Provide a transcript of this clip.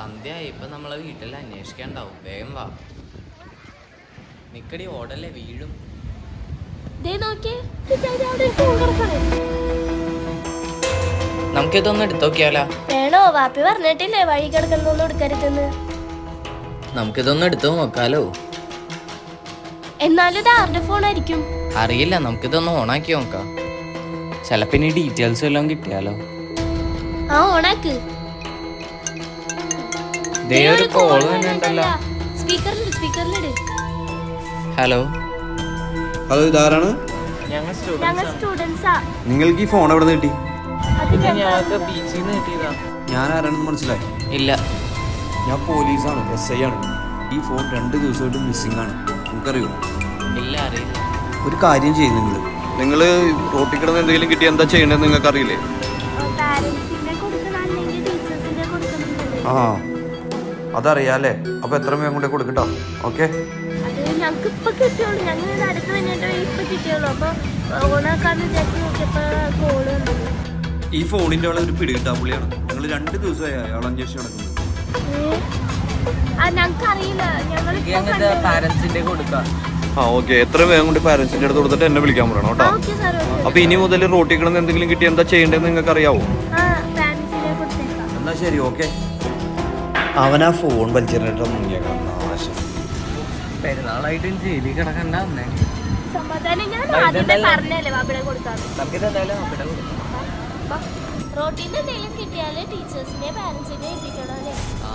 സന്ധ്യ ഇപ്പൊ നമ്മളെ വീട്ടിൽ അന്വേഷിക്കാണ്ടാവും. വേഗം വാ. നിക്കടി ഓടല്ലേ വീഴും. നമുക്കിതൊന്നും എടുത്തോക്കിയാലോ? വേണോ? വാപ്പി പറഞ്ഞിട്ടില്ലേ വഴി കിടക്കുന്നൊന്നും എടുക്കരുതെന്ന്. നമുക്കിതൊന്നും എടുത്തു നോക്കാലോ. എന്നാലും ഇത് ആരുടെ ഫോൺ ആയിരിക്കും? അറിയില്ല നമുക്കിതൊന്ന് ഓണാക്കി നോക്കാം. ചിലപ്പോ ഇനി ഡീറ്റെയിൽസ് എല്ലാം കിട്ടിയാലോ. ആ ഓണാക്ക്. ഹലോ ഹലോ ഇതാരാണ്? നിങ്ങൾക്ക് ഈ ഫോൺ എവിടെ നിന്ന് കിട്ടി ഞാൻ ആരാണെന്ന് മനസ്സിലായി? ഇല്ല. ഞാൻ പോലീസാണ് എസ് ഐ ആണ്. ഈ ഫോൺ രണ്ട് ദിവസമായിട്ട് മിസ്സിംഗ് ആണ്. നിങ്ങൾക്കറിയോ? ഇല്ല അറിയില്ല. ഒരു കാര്യം ചെയ്യും നിങ്ങൾ നിങ്ങൾ റോട്ടിൽ കിടന്ന് എന്തെങ്കിലും കിട്ടി എന്താ ചെയ്യേണ്ടത് നിങ്ങൾക്ക് അറിയില്ലേ പാരന്റ്സിന്റെ അതറിയാല്ലേ അപ്പൊ എത്ര വേഗം കൊണ്ടേ കൊടുക്കട്ടോ? ഓക്കെ അത് ഞങ്ങൾക്ക് ഇപ്പൊ കിട്ടിയുള്ളൂ ഞങ്ങൾ അടുത്ത് കഴിഞ്ഞിട്ട് ഇപ്പൊ കിട്ടിയുള്ളൂ അപ്പൊ ഓണാക്കാന്ന് വിചാരിച്ച് നോക്കിയപ്പോ കോൾ വന്നത് ഈ ഫോണിന്റെ ആളെ ഒരു പിടി കിട്ടാൻ പുള്ളിയാണ്. ഞങ്ങൾ രണ്ട് ദിവസമായി അയാൾ അന്വേഷിച്ച് നടക്കുന്നത്. ഞങ്ങൾക്ക് അറിയില്ല ഞങ്ങൾ പാരന്റ്സിന്റെ കൊടുക്കാം? ആ ഓക്കെ എത്ര വേഗം കൊണ്ട് പാരന്റ്സിന്റെ അടുത്ത് കൊടുത്തിട്ട് എന്നെ വിളിക്കാൻ പറയണം കേട്ടോ. ഓക്കെ സാർ ഓക്കെ അപ്പൊ ഇനി മുതൽ റോട്ടിൽ കിടന്ന് എന്തെങ്കിലും കിട്ടിയ എന്താ ചെയ്യേണ്ടതെന്ന് നിങ്ങൾക്ക് അറിയാവോ ആ പാരന്റ്സിനെ കൊടുത്തേക്കാം. എന്നാ ശരി ഓക്കെ അവൻ ആ ഫോൺ വലിച്ചിട്ട് നാശം പെരുന്നാളായിട്ട് ജയിലിൽ കിടക്കണ്ട സമാധാനം ഞാൻ ആദ്യമേ പറഞ്ഞല്ലേ അവിടെ റോട്ടീന്ന് എന്തെങ്കിലും കിട്ടിയാൽ ടീച്ചേഴ്സിനെ പാരന്റ്സിനെ ഏൽപ്പിക്കണം അല്ലേ? ആ.